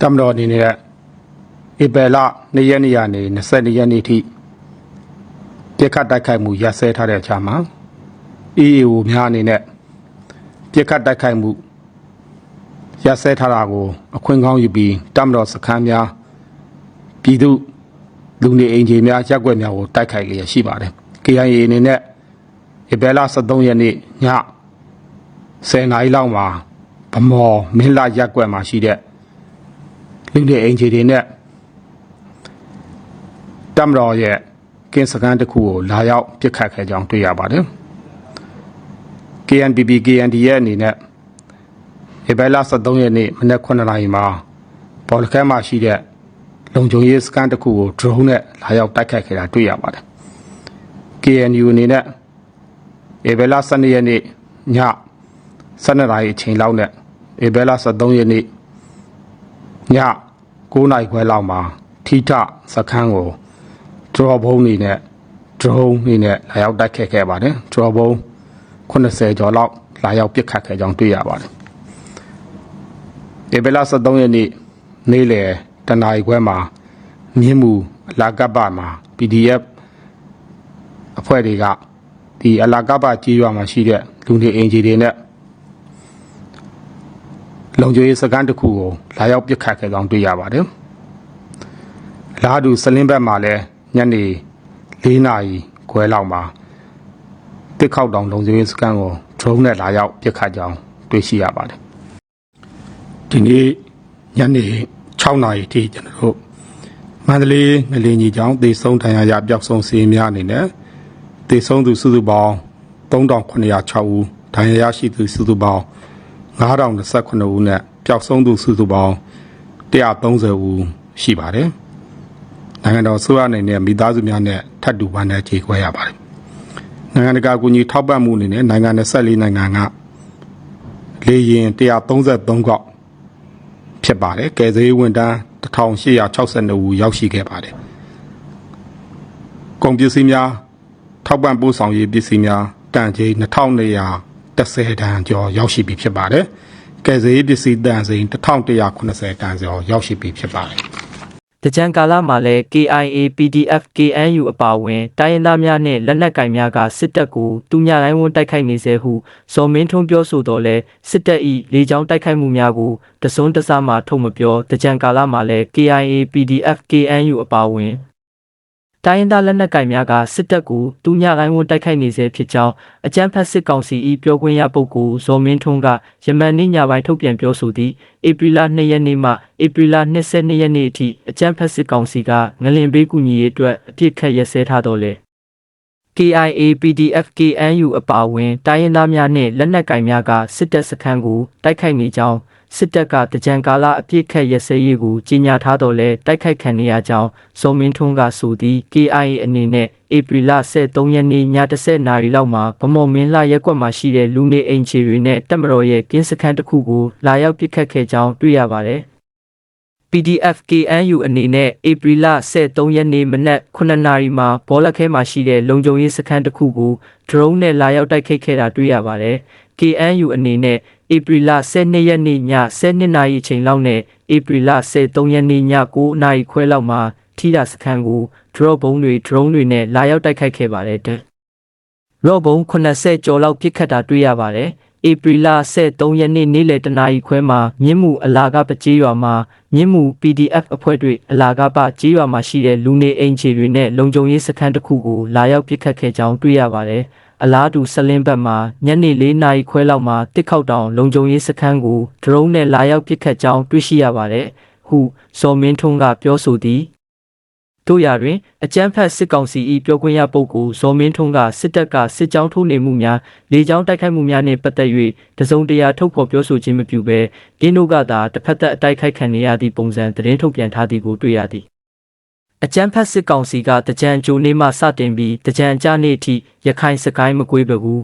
တမတော်အနေနဲ့ဧပြီလ2ရက်နေ့ကနေ22ရက်နေ့ထိပြစ်ခတ်တိုက်ခိုက်မှုရပ်စဲထားတဲ့အခြားမှာ EAO များအနေနဲ့ပြစ်ခတ်တိုက်ခိုက်မှုရပ်စဲထားတာကို အခွင့်ကောင်းယူပြီးတမတော်စခန်းများပြည်သူလူနေအိမ်ခြေများရက်ွက်များကိုတိုက်ခိုက်လျက်ရှိပါတယ် KIA အနေနဲ့ဧပြီလ23ရက်နေ့ည10နာရီလောက်မှာဗမော်မင်းလာရက်ွက်မှာရှိတဲ့ လူတွေအိမ်ခြေတွေနဲ့တမတော်ရဲ့ကင်းစကန်တစ်ခုကိုလာရောက်ပြစ်ခတ်ခဲ့ကြောင်းတွေ့ရပါတယ်။ KNPP KND ရဲ့အနေနဲ့ဧပြီလ23ရက်နေ့မနက်9:00နာရီမှာဘော်လခဲမှာရှိတဲ့လုံခြုံရေးစကန်တစ်ခုကို drone နဲ့လာရောက်တိုက်ခတ်ခဲ့တာတွေ့ရပါတယ်။ KNU အနေနဲ့ဧပြီလ12ရက်နေ့ည12နာရီအချိန်လောက်နဲ့ဧပြီလ13ရက်နေ့ ည9နိုင်ခွဲလောက်မှာထိထစခန်းကိုဒရောဘုံနေနဲ့ဒရုန်းနေနဲ့လာရောက်တိုက်ခတ်ခဲ့ပါတယ်ဒရောဘုံ80ကျော်လောက်လာရောက်ပစ်ခတ်ခဲ့ကြောင်းတွေ့ရပါတယ်ဧပြီလ23ရက်နေ့နေ့လယ်တနာရီခွဲမှာမြင်းမူအလာကပ္ပမှာ PDF အဖွဲ့တွေကဒီအလာကပ္ပကြီးရွာမှာရှိတဲ့လူနေအင်ဂျီတွေနဲ့ လုံခြုံရေးစခန်းတစ်ခုကိုလာရောက်ပစ်ခတ်ခဲ့ကြောင်းတွေ့ရပါတယ်။လာတူစလင်းဘက်မှာလည်းညနေ၄နာရီခွဲလောက်မှာတစ်ခေါက်တောင်လုံခြုံရေးစခန်းကို drone နဲ့လာရောက်ပစ်ခတ်ကြောင်းတွေ့ရှိရပါတယ်။ဒီနေ့ညနေ6နာရီထိကျွန်တော်တို့မန္တလေးငလင်းကြီးကျောင်းတေဆုံးထံရရပျောက်ဆုံးစီးများအနေနဲ့တေဆုံးသူစုစုပေါင်း3906ဦးဒဏ်ရာရရှိသူစုစုပေါင်း 9029ဦးနဲ့ပျောက်ဆုံးသူစုစုပေါင်း130ဦးရှိပါတယ်။နိုင်ငံတော်ဆိုရအနေနဲ့မိသားစုများနဲ့ထပ်တူပန်းနဲ့ကြေခွဲရပါတယ်။နိုင်ငံတကာကူညီထောက်ပံ့မှုအနေနဲ့နိုင်ငံ24နိုင်ငံကလေရင်133កောက်ဖြစ်ပါတယ်။ကယ်ဆယ်ရေးဝန်ထမ်း1862ဦးရောက်ရှိခဲ့ပါတယ်။ကုန်ပစ္စည်းများထောက်ပံ့ပို့ဆောင်ရေးပစ္စည်းများတန်ချိန်2200 10တန်ကျော်ရောက်ရှိပြီဖြစ်ပါတယ်။ကယ်ဆယ်ရေးပစ္စည်းတန်ချိန်1180တန်ကျော်ရောက်ရှိပြီဖြစ်ပါတယ်တကြံကာလမှာလည်း KIA PDF KNU အပါအဝင်တိုင်းရင်းသားများနဲ့လက်နက်ကင်များကစစ်တပ်ကိုတူညာတိုင်းဝန်တိုက်ခိုက်နေစေဟုဇော်မင်းထွန်းပြောဆိုတော့လဲစစ်တပ်၏လေကြောင်းတိုက်ခိုက်မှုများကိုတစွန်းတစမှထုတ်မပြောတကြံကာလမှာလည်း KIA PDF KNU အပါအဝင် တိုင်းရင်းသားလက်နက်ကင်များကစစ်တပ်ကိုတူညာတိုင်းဝန်တိုက်ခိုက်နေစေဖြစ်ကြောင်းအကြမ်းဖက်စစ်ကောင်စီ၏ပြောခွင့်ရပုဂ္ဂိုလ်ဇော်မင်းထွန်းကယမန်နေ့ညပိုင်းထုတ်ပြန်ပြောဆိုသည့်ဧပြီလ2ရက်နေ့မှဧပြီလ22ရက်နေ့အထိအကြမ်းဖက်စစ်ကောင်စီကငလင်ဘေးကူညီရေးအတွက်အပြစ်ခတ်ရစဲထားတော်လဲ KIA PDF KNU အပါအဝင်တိုင်းရင်းသားများနှင့်လက်နက်ကင်များကစစ်တပ်စခန်းကိုတိုက်ခိုက်နေကြောင်း စစ်တပ်ကတကြံကာလအပြစ်ခတ်ရစဲရေးကိုကြီးညာထားတော်လဲတိုက်ခိုက်ခံနေရကြောင်းစုံမင်းထွန်းကဆိုသည် KIA အနေနဲ့ဧပြီလ23ရက်နေ့ည10နာရီလောက်မှာဗမော်မင်းလာရက်ကွက်မှာရှိတဲ့လူနေအိမ်ခြေတွေနဲ့တပ်မတော်ရဲ့ကင်းစခန်းတစ်ခုကိုလာရောက်ပစ်ခတ်ခဲ့ကြောင်းတွေ့ရပါတယ် PDF KNU အနေနဲ့ဧပြီလ23ရက်နေ့မနက်9နာရီမှာဘောလခဲမှာရှိတဲ့လုံခြုံရေးစခန်းတစ်ခုကို drone နဲ့လာရောက်တိုက်ခိုက်ခဲ့တာတွေ့ရပါတယ်။ KNU အနေနဲ့ ဧပြီလ12ရက်နေ့ည12နာရီအချိန်လောက်နဲ့ဧပြီလ13ရက်နေ့ည9နာရီခွဲလောက်မှာထိတာစခန်းကို drone ဘုံတွေ drone တွေနဲ့လာရောက်တိုက်ခိုက်ခဲ့ပါတယ်တဲ့။ရော့ဘုံ80ကျော်လောက်ပြစ်ခတ်တာတွေ့ရပါတယ်။ဧပြီလ23ရက်နေ့နေ့လယ်တနာရီခွဲမှာမြင်းမှုအလာကပကြေးရွာမှာမြင်းမှု PDF အဖွဲ့တွေအလာကပကြေးရွာမှာရှိတဲ့လူနေအိမ်ခြေတွေနဲ့လုံခြုံရေးစခန်းတစ်ခုကိုလာရောက်ပစ်ခတ်ခဲ့ကြောင်းတွေ့ရပါတယ်။ အလားတူဆလင်းဘက်မှာညနေ၄နာရီခွဲလောက်မှာတစ်ခေါက်တောင်လုံခြုံရေးစခန်းကိုဒရုန်းနဲ့လာရောက်ပစ်ခတ်ကြောင်းတွေ့ရှိရပါတယ်။ဟုဇော်မင်းထွန်းကပြောဆိုသည်တို့ရာတွင်အကြမ်းဖက်စစ်ကောင်စီ၏ပြောခွင့်ရပုဂ္ဂိုလ်ဇော်မင်းထွန်းကစစ်တပ်ကစစ်ကြောင်းထိုးနေမှုများလေကြောင်းတိုက်ခိုက်မှုများနှင့်ပတ်သက်၍တစုံတရာထုတ်ဖော်ပြောဆိုခြင်းမပြုဘဲကင်းတို့ကသာတစ်ဖက်သက်အတိုက်ခိုက်ခံနေရသည့်ပုံစံသတင်းထုတ်ပြန်ထားသည်ကိုတွေ့ရသည် အကြမ်းဖက်စစ်ကောင်စီကတကြံကြိုနေမှစတင်ပြီးတကြံကြနေ့အထိရခိုင်စကိုင်းမကွေးပဲဘူး